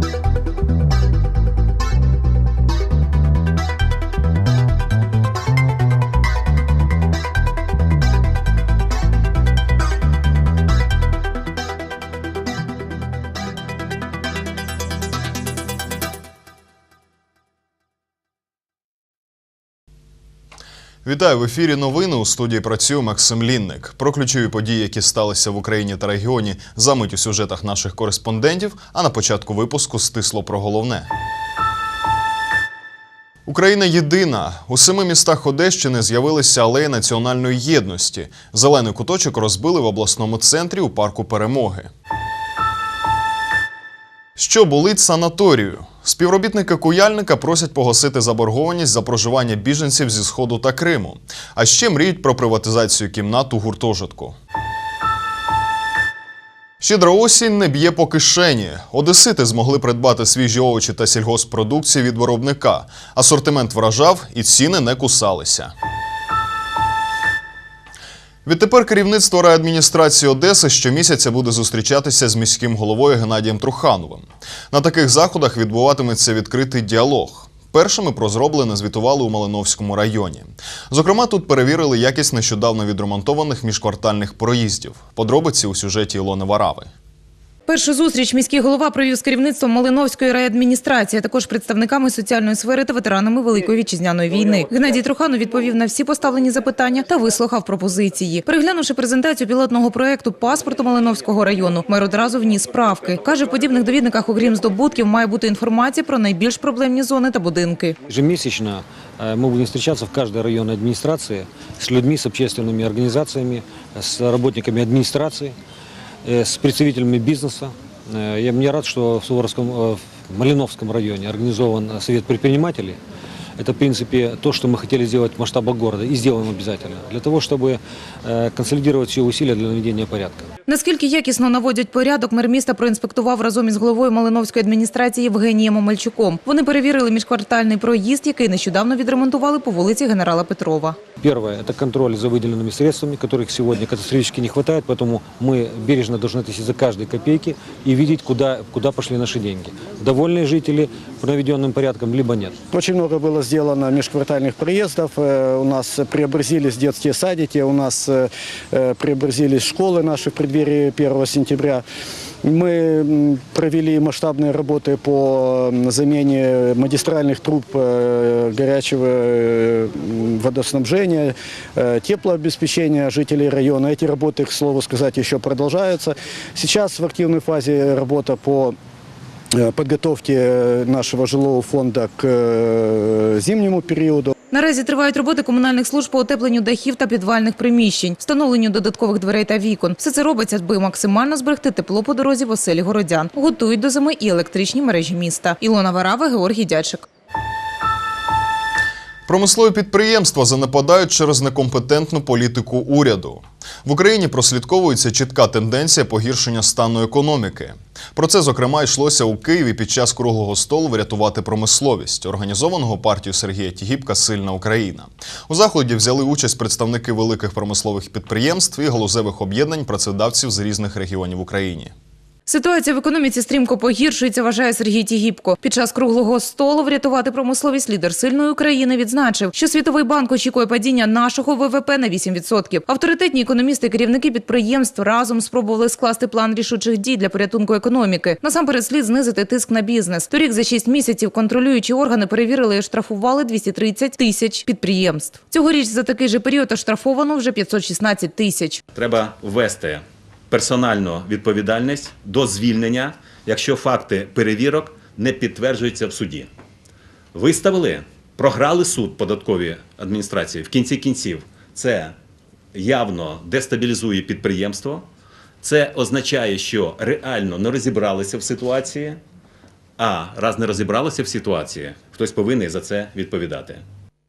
Thank you. Вітаю в ефірі. Новини у студії працює Максим Лінник. Про ключові події, які сталися в Україні та регіоні, замить у сюжетах наших кореспондентів. А на початку випуску стисло про головне. Україна єдина. У семи містах Одещини з'явилися алеї національної єдності. Зелений куточок розбили в обласному центрі у парку Перемоги. Що болить санаторію? Співробітники куяльника просять погасити заборгованість за проживання біженців зі сходу та Криму. А ще мріють про приватизацію кімнат у гуртожитку. Щедра осінь не б'є по кишені. Одесити змогли придбати свіжі овочі та сільгоспродукції від виробника. Асортимент вражав і ціни не кусалися. Відтепер керівництво райадміністрації Одеси щомісяця буде зустрічатися з міським головою Геннадієм Трухановим. На таких заходах відбуватиметься відкритий діалог. Першими про зроблене звітували у Малиновському районі. Зокрема, тут перевірили якість нещодавно відремонтованих міжквартальних проїздів. Подробиці у сюжеті Ілони Варави. Першу зустріч міський голова провів з керівництвом Малиновської райадміністрації, а також представниками соціальної сфери та ветеранами Великої вітчизняної війни. Геннадій Труханов відповів на всі поставлені запитання та вислухав пропозиції. Переглянувши презентацію пілотного проекту паспорту Малиновського району, мер одразу вніс справки. Каже, в подібних довідниках, окрім здобутків, має бути інформація про найбільш проблемні зони та будинки. Ежемесячно э, мы будем встречаться в каждой районной администрации с людьми, с общественными организациями, с работниками администрации, э, С представителями бизнеса. Э, Я мне рад, что в Суворовском, э, в Малиновском районе организован Совет предпринимателей. Это, в принципе, то, что мы хотели сделать в масштабах города, и сделаем обязательно, для того, чтобы э, консолидировать все усилия для наведения порядка. Наскільки якісно наводять порядок, мер міста проінспектував разом із головою Малиновської адміністрації Євгенієм Омельчуком. Вони перевірили міжквартальний проїзд, який нещодавно відремонтували по вулиці генерала Петрова. Первое – это контроль за выделенными средствами, которых сегодня катастрофически не хватает, поэтому мы бережно должны относиться за каждой копейки и видеть, куда, куда пошли наши деньги. Довольны жители проведенным порядком, либо нет. Очень много было сделано межквартальных проездов. Э, У нас преобразились детские садики, у нас э, э, преобразились школы наши в Преддверии 1 сентября. Мы провели масштабные работы по замене магистральных труб э, горячего э, водоснабжения, э, теплообеспечения жителей района. Эти работы, к слову сказать, еще продолжаются. Сейчас в активной фазе работа по подготовке нашего жилого фонда к зимнему периоду. Наразі тривають роботи комунальних служб по утепленню дахів та підвальних приміщень, встановленню додаткових дверей та вікон. Все це робиться, аби максимально зберегти тепло по дорозі в оселі городян. Готують до зими і електричні мережі міста. Ілона Варава, Георгій Дячик. Промислові підприємства занепадають через некомпетентну політику уряду. В Україні прослідковується чітка тенденція погіршення стану економіки. Про це, зокрема, йшлося у Києві під час круглого столу врятувати промисловість, організованого партією Сергія Тігіпка Сильна Україна. У заході взяли участь представники великих промислових підприємств і галузевих об'єднань працедавців з різних регіонів України. Ситуація в економіці стрімко погіршується, вважає Сергій Тігіпко. Під час круглого столу врятувати промисловість лідер сильної України відзначив, що Світовий банк очікує падіння нашого ВВП на 8%. Авторитетні економісти керівники підприємств разом спробували скласти план рішучих дій для порятунку економіки. Насамперед слід знизити тиск на бізнес. Торік за 6 місяців контролюючі органи перевірили і штрафували 230 тисяч підприємств. Цьогоріч за такий же період оштрафовано вже 516 тисяч. Треба ввести персональну відповідальність до звільнення, якщо факти перевірок не підтверджуються в суді. Виставили, програли суд податковій адміністрації в кінці кінців. Це явно дестабілізує підприємство. Це означає, що реально не розібралися в ситуації. А раз не розібралися в ситуації, хтось повинен за це відповідати.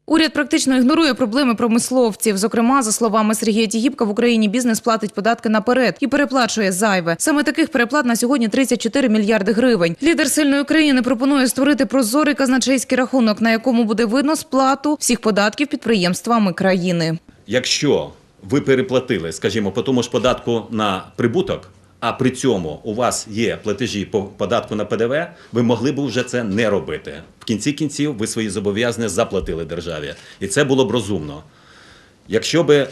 Уряд практично ігнорує проблеми промисловців. Зокрема, за словами Сергія Тігіпка, в Україні бізнес платить податки наперед і переплачує зайве. Саме таких переплат на сьогодні 34 мільярди гривень. Лідер сильної країни пропонує створити прозорий казначейський рахунок, на якому буде видно сплату всіх податків підприємствами країни. Якщо ви переплатили, скажімо, по тому ж податку на прибуток, а при цьому у вас є платежі по податку на ПДВ, ви могли б вже це не робити. В кінці кінців ви свої зобов'язання заплатили державі. І це було б розумно. Якщо би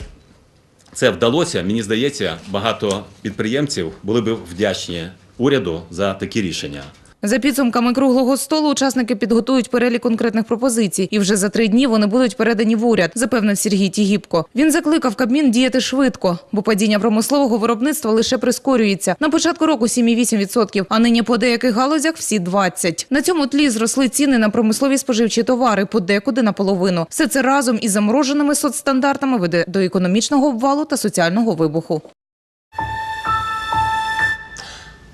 це вдалося, мені здається, багато підприємців були б вдячні уряду за такі рішення. За підсумками круглого столу учасники підготують перелік конкретних пропозицій, і вже за три дні вони будуть передані в уряд, запевнив Сергій Тігіпко. Він закликав Кабмін діяти швидко, бо падіння промислового виробництва лише прискорюється. На початку року 7,8%, а нині по деяких галузях всі 20%. На цьому тлі зросли ціни на промислові споживчі товари подекуди наполовину. Все це разом із замороженими соцстандартами веде до економічного обвалу та соціального вибуху.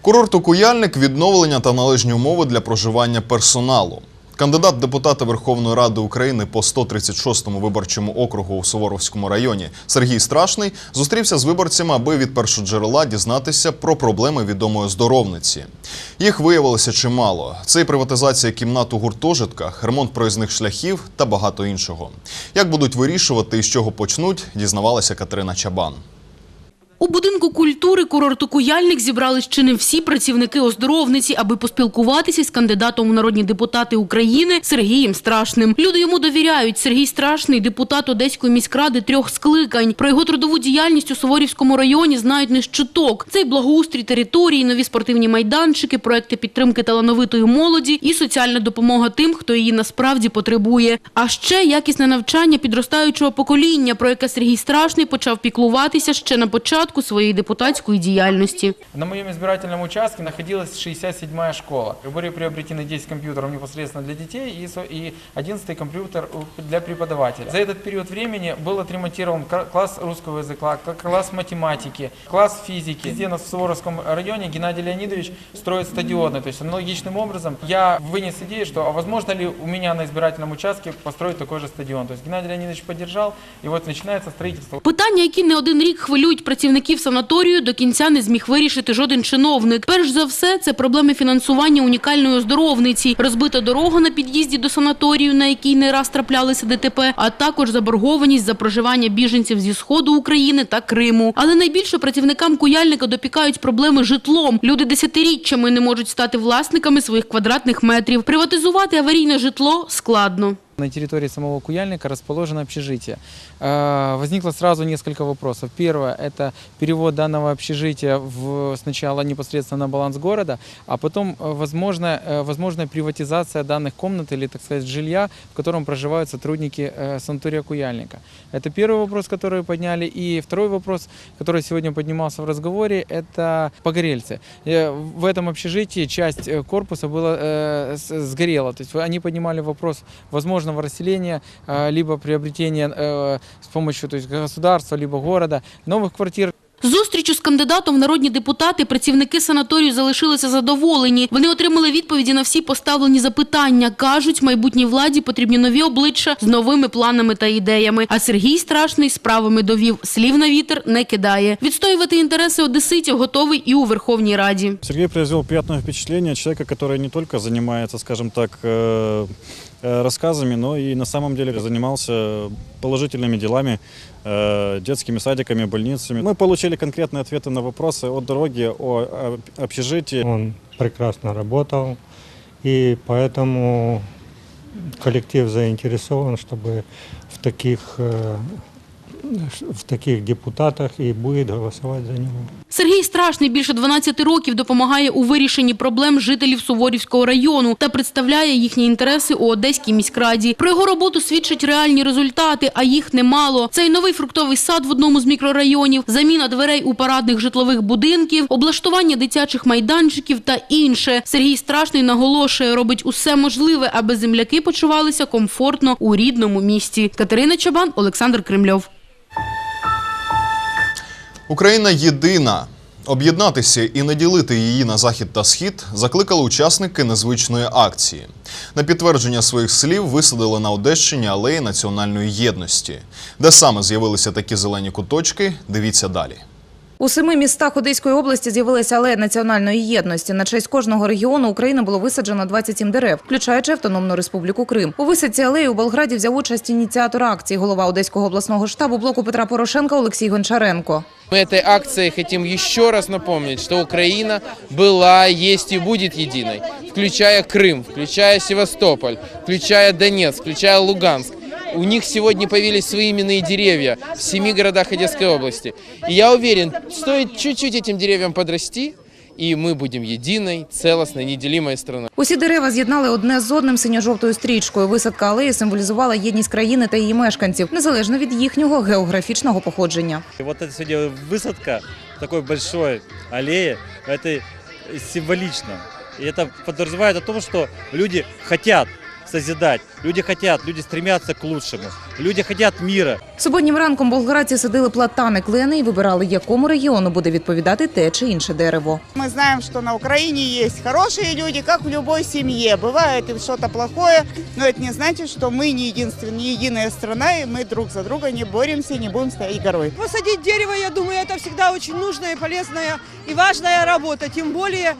Курорту Куяльник відновлення та належні умови для проживання персоналу. Кандидат в депутати Верховної Ради України по 136-му виборчому округу у Суворовському районі Сергій Страшний зустрівся з виборцями, аби від першоджерела дізнатися про проблеми відомої оздоровниці. Їх виявилося чимало: це і приватизація кімнат у гуртожитках, ремонт проїзних шляхів та багато іншого. Як будуть вирішувати і з чого почнуть, дізнавалася Катерина Чабан. У будинку культури курорту Куяльник зібрались чи не всі працівники оздоровниці, аби поспілкуватися з кандидатом у народні депутати України Сергієм Страшним. Люди йому довіряють. Сергій Страшний – депутат Одеської міськради трьох скликань. Про його трудову діяльність у Суворівському районі знають не з чуток. Це й благоустрій території, нові спортивні майданчики, проекти підтримки талановитої молоді і соціальна допомога тим, хто її насправді потребує. А ще якісне навчання підростаючого покоління, про яке Сергій Страшний почав піклуватися ще на початку своєї депутатської діяльності. На моем избирательном участке находилась 67-я школа. Были приобретены 10 компьютеров непосредственно для детей и со- и 11 компьютер у- для преподавателя. За этот период времени был отремонтирован ка- класс русского языка, ка- класс математики, класс физики. Везде у нас в Суворовском районе Геннадий Леонидович строит стадионы. То есть аналогичным образом я вынес идею, что а возможно ли у меня на избирательном участке построить такой же стадион. То есть Геннадий Леонидович поддержал, и вот начинается строительство. Питання, які не один рік хвилюють працівників санаторію, до кінця не зміг вирішити жоден чиновник. Перш за все, це проблеми фінансування унікальної оздоровниці, розбита дорога на під'їзді до санаторію, на якій не раз траплялися ДТП, а також заборгованість за проживання біженців зі сходу України та Криму. Але найбільше працівникам куяльника допікають проблеми з житлом. Люди десятиріччями не можуть стати власниками своїх квадратних метрів. Приватизувати аварійне житло складно. На территории самого Куяльника расположено общежитие. Э, Возникло сразу несколько вопросов. Первое – это перевод данного общежития в, сначала непосредственно на баланс города, а потом э, возможно, э, возможная приватизация данных комнат или, так сказать, жилья, в котором проживают сотрудники э, санатория Куяльника. Это первый вопрос, который подняли. И второй вопрос, который сегодня поднимался в разговоре, это погорельцы. В этом общежитии часть корпуса была, сгорела. То есть они поднимали вопрос возможного расселения, э, либо приобретения э, с помощью то есть, государства, либо города новых квартир. Зустрічю з кандидатом в народні депутати працівники санаторію залишилися задоволені. Вони отримали відповіді на всі поставлені запитання. Кажуть, майбутній владі потрібні нові обличчя з новими планами та ідеями. А Сергій Страшний справами довів. Слів на вітер не кидає. Відстоювати інтереси одеситів готовий і у Верховній Раді. Сергей произвел приятное впечатление человека, который не только занимается, скажем так, э, э, рассказами, но и на самом деле занимался положительными делами, э, детскими садиками, больницами. Мы получили конкретные ответы на вопросы о дороге, о э, общежитии. Он прекрасно работал, и поэтому коллектив заинтересован, чтобы в таких, э, в таких депутатах и будет голосовать за него. Сергій Страшний більше 12 років допомагає у вирішенні проблем жителів Суворівського району та представляє їхні інтереси у Одеській міськраді. Про його роботу свідчать реальні результати, а їх немало. Це й новий фруктовий сад в одному з мікрорайонів, заміна дверей у парадних житлових будинків, облаштування дитячих майданчиків та інше. Сергій Страшний наголошує, робить усе можливе, аби земляки почувалися комфортно у рідному місті. Катерина Чабан, Олександр Кремльов. Україна єдина. Об'єднатися і не ділити її на захід та схід закликали учасники незвичної акції. На підтвердження своїх слів висадили на Одещині алеї національної єдності. Де саме з'явилися такі зелені куточки, дивіться далі. У семи містах Одеської області з'явилася алея національної єдності. На честь кожного регіону України було висаджено 27 дерев, включаючи Автономну Республіку Крим. У висадці алеї у Болграді взяв участь ініціатор акції, голова Одеського обласного штабу блоку Петра Порошенка Олексій Гончаренко. Мы этой акцией хотим еще раз напомнить, что Украина была, есть и будет единой, включая Крым, включая Севастополь, включая Донецк, включая Луганск. У них сегодня появились свои именные деревья в семи городах Одесской области. И я уверен, стоит чуть-чуть этим деревьям подрасти, и мы будем единой, целостной, неделимой страной. Усі дерева з'єднали одне з одним синьо-жовтою стрічкою. Висадка алеї символізувала єдність країни та її мешканців, незалежно від їхнього географічного походження. И вот эта сегодня высадка такой большой аллеи, это символично. И это подразумевает о том, что люди хотят созидать, люди хотят, люди стремятся к лучшему, люди хотят мира. Суботнім ранком болградці садили платани клени і вибирали, якому регіону буде відповідати те чи інше дерево. Мы знаем, что на Украине есть хорошие люди, как в любой семье. Бывает и что-то плохое, но это не значит, что мы не единственная, не единая страна, и мы друг за друга не боремся, не будем стоять горой. Посадить дерево, я думаю, это всегда очень нужная, полезная и важная работа. Тем более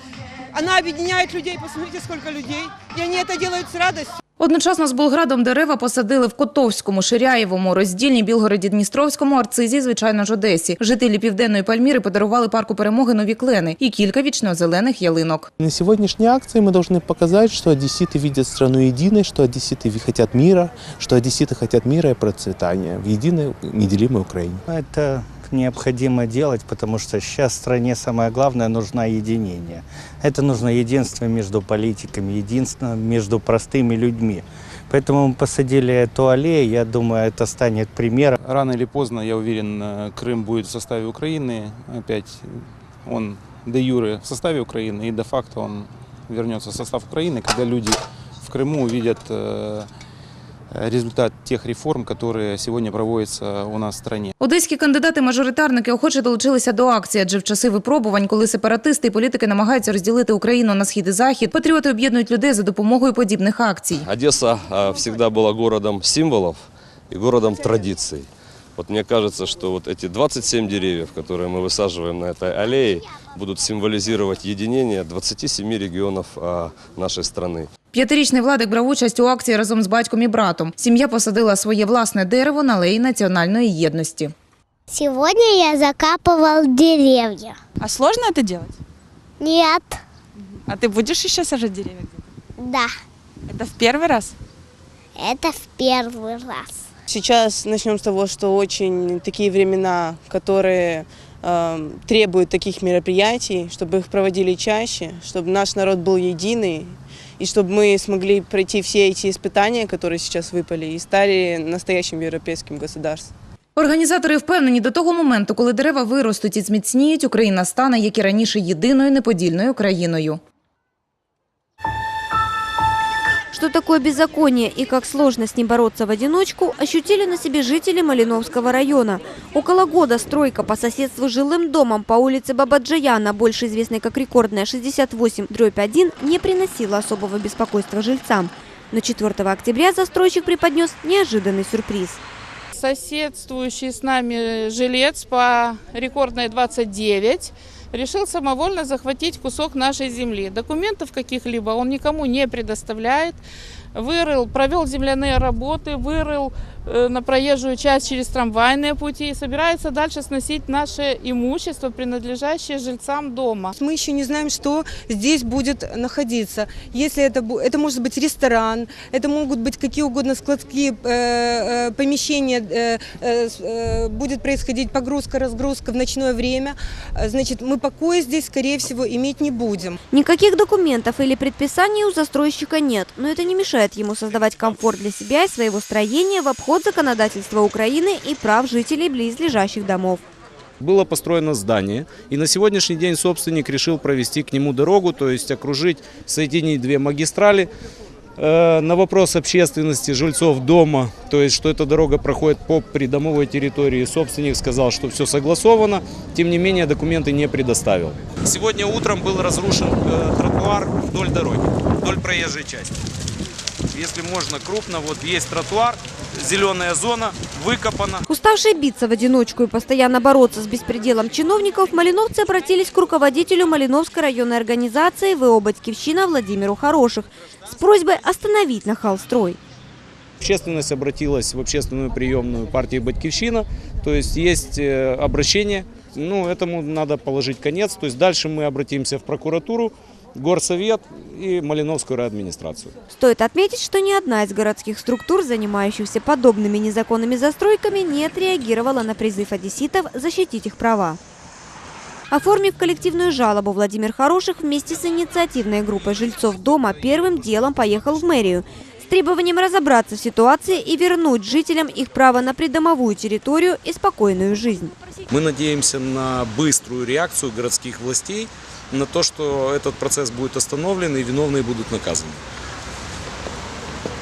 она объединяет людей. Посмотрите, сколько людей. И они это делают с радостью. Одночасно з Болградом дерева посадили в Котовському, Ширяєвому, Роздільні, Білгороді, Дністровському, Арцизі, і, звичайно ж, Одесі. Жителі Південної Пальміри подарували парку перемоги нові клени і кілька вічно-зелених ялинок. На сегодняшней акции мы должны показать, что одесситы видят страну единой, что одесситы хотят мира, что одесситы хотят мира и процветания в единой неделимой Украине. Это необходимо делать, потому что сейчас стране самое главное нужно единение. Это нужно единство между политиками, единство между простыми людьми. Поэтому мы посадили эту аллею, я думаю, это станет примером. Рано или поздно, я уверен, э, Крым будет в составе Украины. Опять он де юре в составе Украины и де-факто он вернется в состав Украины, когда люди в Крыму увидят э, результат тех реформ, которые сегодня проводятся у нас в стране. Одеські кандидати-мажоритарники охоче долучилися до акції, адже в часи випробувань, коли сепаратисти і політики намагаються розділити Україну на схід і захід, патріоти об'єднують людей за допомогою подібних акцій. Одесса а, всегда была городом символов и городом традиций. Вот мне кажется, что вот эти 27 деревьев, которые мы высаживаем на этой аллее, будут символизировать единение 27 регионов а, нашей страны. П'ятирічний Владик брав участь у акції разом з батьком і братом. Сім'я посадила своє власне дерево на алеї національної єдності. Сегодня я закапывал деревья. А сложно это делать? Нет, А ты будешь еще сажать деревья? да, Это в первый раз? это в первый раз. Сейчас начнем с того, что очень такие времена, которые э, требуют таких мероприятий, чтобы их проводили чаще, чтобы наш народ был единый, и чтобы мы смогли пройти все эти испытания, которые сейчас выпали, и стали настоящим европейским государством. Організатори впевнені, до того моменту, коли дерева виростуть і зміцніють, Україна стане, як і раніше, єдиною неподільною країною. Что такое беззаконие и как сложно с ним бороться в одиночку, ощутили на себе жители Малиновского района. Около года стройка по соседству с жилым домом по улице Бабаджаяна, больше известной как рекордная 68-1, не приносила особого беспокойства жильцам. Но 4 октября застройщик преподнес неожиданный сюрприз. Соседствующий с нами жилец по рекордной 29 решил самовольно захватить кусок нашей земли. Документов каких-либо он никому не предоставляет. Вырыл, провел земляные работы, вырыл э, на проезжую часть через трамвайные пути и собирается дальше сносить наше имущество, принадлежащее жильцам дома. Мы еще не знаем, что здесь будет находиться. Если это, это может быть ресторан, это могут быть какие угодно складские э, э, помещения, э, э, э, будет происходить погрузка, разгрузка в ночное время. Значит, мы покоя здесь, скорее всего, иметь не будем. Никаких документов или предписаний у застройщика нет, но это не мешает ему создавать комфорт для себя и своего строения в обход законодательства Украины и прав жителей близлежащих домов. Было построено здание, и на сегодняшний день собственник решил провести к нему дорогу, то есть окружить, соединить две магистрали. Э, На вопрос общественности, жильцов дома, то есть что эта дорога проходит по придомовой территории, собственник сказал, что все согласовано, тем не менее документы не предоставил. Сегодня утром был разрушен э, тротуар вдоль дороги, вдоль проезжей части. Если можно крупно, вот есть тротуар, зеленая зона выкопана. Уставшие биться в одиночку и постоянно бороться с беспределом чиновников, малиновцы обратились к руководителю Малиновской районной организации ВО «Батькивщина» Владимиру Хороших с просьбой остановить нахалстрой. Общественность обратилась в общественную приемную партии «Батькивщина». То есть есть э, обращение. Ну, этому надо положить конец. То есть дальше мы обратимся в прокуратуру, горсовет и Малиновскую райадминистрацию. Стоит отметить, что ни одна из городских структур, занимающихся подобными незаконными застройками, не отреагировала на призыв одесситов защитить их права. Оформив коллективную жалобу, Владимир Хороших вместе с инициативной группой жильцов дома первым делом поехал в мэрию с требованием разобраться в ситуации и вернуть жителям их право на придомовую территорию и спокойную жизнь. Мы надеемся на быструю реакцию городских властей, на то, что этот процесс будет остановлен и виновные будут наказаны.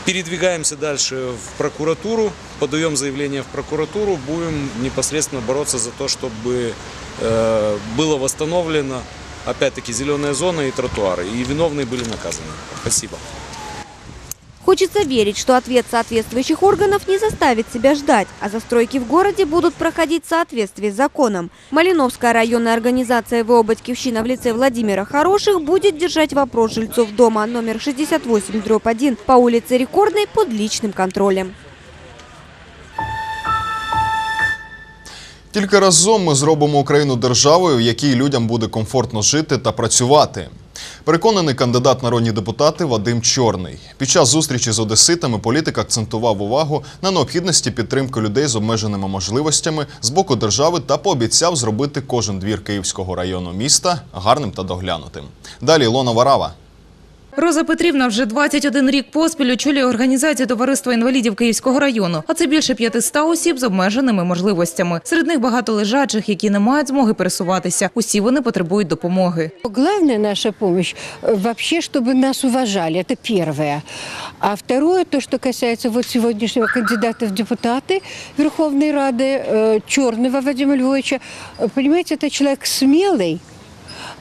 Передвигаемся дальше в прокуратуру, подаем заявление в прокуратуру, будем непосредственно бороться за то, чтобы э, было восстановлено, опять-таки, зеленая зона и тротуары, и виновные были наказаны. Спасибо. Хочется верить, что ответ соответствующих органов не заставит себя ждать, а застройки в городе будут проходить в соответствии с законом. Малиновская районная организация ВО «Батькивщина» в лице Владимира Хороших будет держать вопрос жильцов дома номер 68-1 по улице Рекордной под личным контролем. Тільки разом ми зробимо Україну державою, в якій людям буде комфортно жити та працювати. Переконаний кандидат народні депутати Вадим Чорний. Під час зустрічі з одеситами політик акцентував увагу на необхідності підтримки людей з обмеженими можливостями з боку держави та пообіцяв зробити кожен двір Київського району міста гарним та доглянутим. Далі Лона Варава. Роза Петрівна вже 21 рік поспіль очолює організацію товариства інвалідів Київського району, а це більше 500 осіб з обмеженими можливостями. Серед них багато лежачих, які не мають змоги пересуватися. Усі вони потребують допомоги. Главная наша помощь э, вообще, чтобы нас уважали. Это первое. А второе, то, что касается вот сегодняшнего кандидата в депутаты Верховной Рады, э, Черного Вадима Львовича, э, понимаете, это человек смелый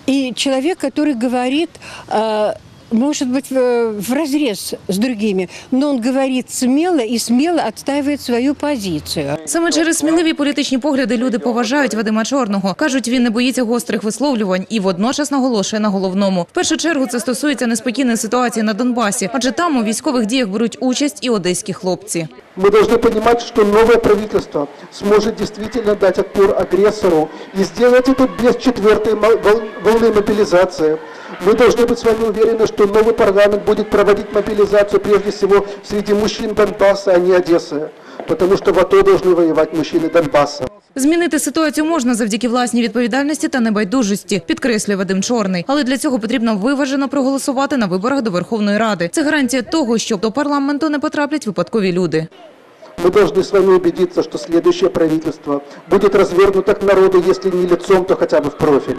и человек, который говорит э, может быть, в разрез с другими, но он говорит смело и смело отстаивает свою позицию. Саме через сміливі політичні погляди люди поважають Вадима Чорного. Кажуть, він не боїться гострих висловлювань і водночас наголошує на головному. В першу чергу це стосується неспокійної ситуації на Донбасі, адже там у військових діях беруть участь і одеські хлопці. Мы должны понимать, что новое правительство сможет действительно дать отпор агрессору и сделать это без четвертой мол- вол- волны мобилизации. Мы должны быть с вами уверены, что новый парламент будет проводить мобилизацию прежде всего среди мужчин Донбасса, а не Одессы. Потому что в АТО должны воевать мужчины Донбасса. Змінити ситуацію можна завдяки власній відповідальності та небайдужості, підкреслює Вадим Чорний. Але для цього потрібно виважено проголосувати на виборах до Верховної Ради. Це гарантія того, що до парламенту не потраплять випадкові люди. Мы должны с вами убедиться, что следующее правительство будет развернуто к народу, если не лицом, то хотя бы в профиль.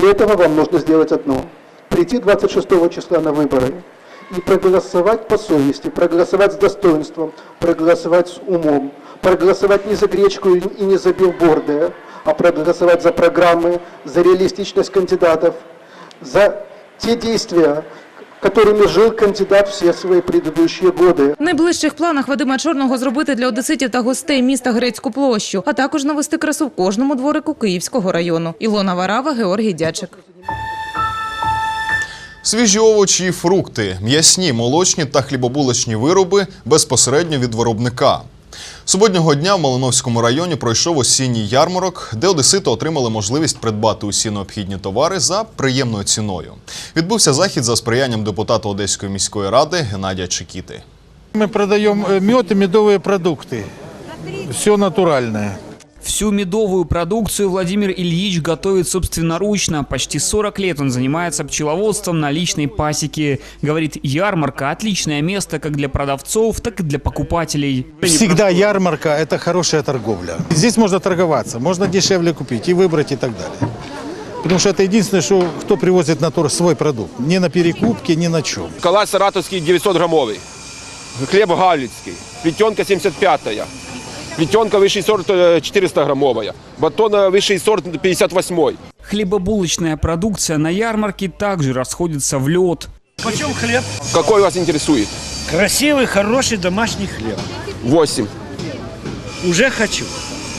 Для этого вам нужно сделать одно. Прийти 26 числа на выборы и проголосовать по совести, проголосовать с достоинством, проголосовать с умом, проголосовать не за гречку и не за билборды, а проголосовать за программы, за реалистичность кандидатов, за те действия, которыми жил кандидат все свои предыдущие годы. В найближчих планах Вадима Чорного зробити для одеситів та гостей міста Грецьку площу, а також навести красу в кожному дворику Київського району. Ілона Варава, Георгій Дячик. Свіжі овочі і фрукти, м'ясні, молочні та хлібобулочні вироби безпосередньо від виробника. Суботнього дня в Малиновському районі пройшов осінній ярмарок, де одесити отримали можливість придбати усі необхідні товари за приємною ціною. Відбувся захід за сприянням депутата Одеської міської ради Геннадія Чекіти. Мы продаем э, мед и медовые продукты. Все натуральное. Всю медовую продукцию Владимир Ильич готовит собственноручно. Почти 40 лет он занимается пчеловодством на личной пасеке. Говорит, ярмарка – отличное место как для продавцов, так и для покупателей. Всегда ярмарка – это хорошая торговля. Здесь можно торговаться, можно дешевле купить и выбрать и так далее. Потому что это единственное, что кто привозит на тур свой продукт. Не на перекупке, ни на чем. Калач саратовський 900 грамовий. Хліб галицький. Плетенка 75-я. Плетенка высший сорт е, 400 грамовая. Батон высший сорт 58-й. Хлебобулочная продукция на ярмарке также расходится в лед. Почем хлеб? Какой вас интересует? Красивый, хороший домашний хлеб. 8. Уже хочу.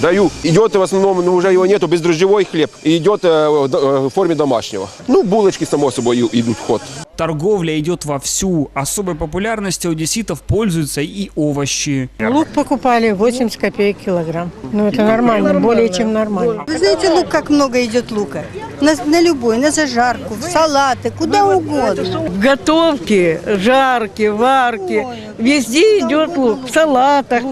Даю. Идет в основном, ну уже его нету, бездрожжевой хлеб. И идет э, в э, в форме домашнего. Ну, булочки, само собой, идут в ход. Торговля идет вовсю. Особой популярностью одесситов пользуются и овощи. Лук покупали 80 копеек килограмм. Ну, это нормально, более чем нормально. Вы знаете, лук, как много идет лука? На, на любой, на зажарку, в салаты, куда угодно. В готовке, жарке, варке, везде идет лук, в салатах.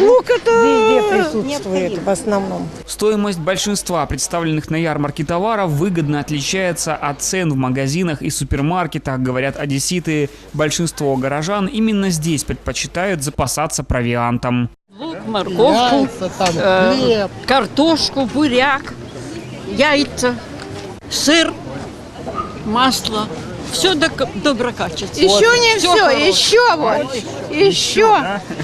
Лук это везде присутствует в основном. Стоимость большинства представленных на ярмарке товаров выгодно отличается от цен в магазинах и супермаркетах, говорят одесситы. Большинство горожан именно здесь предпочитают запасаться провиантом. Лук, морковку, э, картошку, буряк, яйца, сыр, масло. Все доброкачественное. Еще не все, еще вот, еще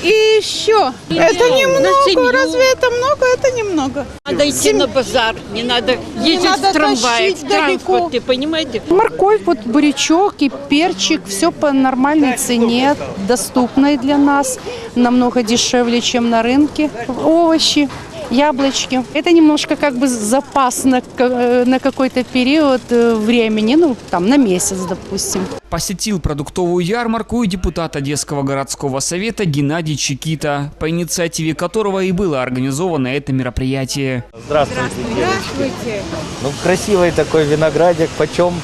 и еще. Это На немного, семью. разве это много? Это немного. Надо идти на базар, не надо ездить надо в трамвае, в тащить далеко. транспорте, понимаете? Морковь, вот бурячок и перчик, все по нормальной цене, доступной для нас, намного дешевле, чем на рынке. Овощи, Яблочки. Это немножко как бы запас на, э, на какой-то период э, времени, ну там на месяц, допустим. Посетил продуктовую ярмарку и депутат Одесского городского совета Геннадий Чекита, по инициативе которого и было организовано это мероприятие. Здравствуйте, девочки. Ну, красивый такой виноградик. Почем?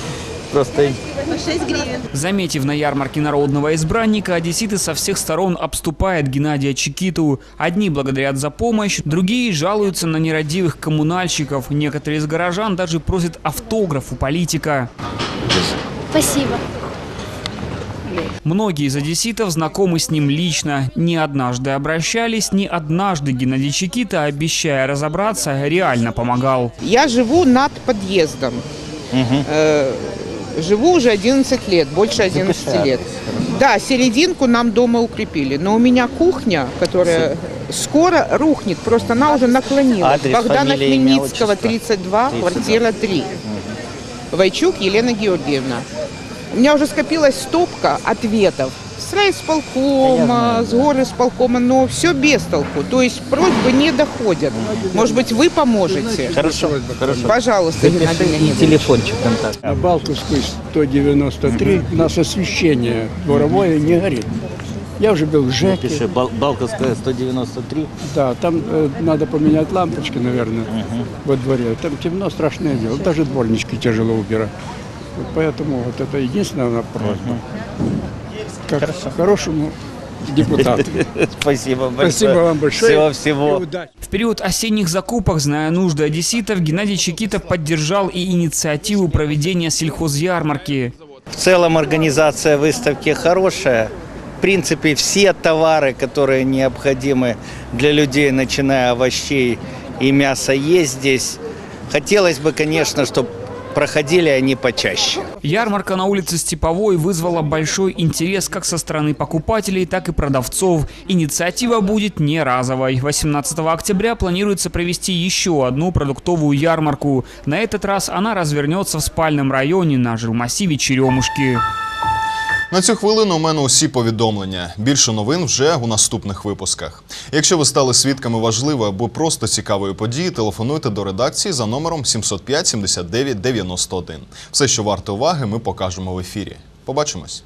Просто 6 гривен. Заметив на ярмарке народного избранника, одесситы со всех сторон обступают Геннадия Чекиту. Одни благодарят за помощь, другие жалуются на нерадивых коммунальщиков. Некоторые из горожан даже просят автограф у политика. Спасибо. Многие из одесситов знакомы с ним лично. Не однажды обращались, не однажды Геннадий Чекита, обещая разобраться, реально помогал. Я живу над подъездом. Э, живу уже 11 лет, больше 11 лет. Да, серединку нам дома укрепили, но у меня кухня, которая скоро рухнет, просто она уже наклонилась. Адрес, Богдана фамилия, Хмельницкого, отчество. 32, 32. квартира 3. Войчук Елена Георгиевна. У меня уже скопилась стопка ответов. С райисполкома, с горисполкома, но все без толку. То есть просьбы не доходят. Может быть, вы поможете? Хорошо, хорошо. Пожалуйста, Геннадий Леонидович. телефончик контакт. На Балтовской 193 у нас освещение дворовое не горит. Я уже был в ЖЭКе. Напиши Бал- Балковская 193. Да, там э, надо поменять лампочки, наверное, во дворе. Там темно, страшное дело. Даже дворнички тяжело убирать. Вот поэтому вот это единственная просьба. Как хорошему депутату. Спасибо большое. Спасибо вам большое. Всего всего. И удачи. В период осенних закупок, зная нужды одесситов, Геннадий Чекита поддержал и инициативу проведения сельхозярмарки. В целом организация выставки хорошая. В принципе, все товары, которые необходимы для людей, начиная овощей и мяса, есть здесь. Хотелось бы, конечно, чтобы проходили они почаще. Ярмарка на улице Степовой вызвала большой интерес как со стороны покупателей, так и продавцов. Инициатива будет не разовой. 18 октября планируется провести еще одну продуктовую ярмарку. На этот раз она развернется в спальном районе на жилмассиве Черемушки. На цю хвилину у мене усі повідомлення. Більше новин вже у наступних випусках. Якщо ви стали свідками важливої або просто цікавої події, телефонуйте до редакції за номером 705 79 91. Все, що варто уваги, ми покажемо в ефірі. Побачимось.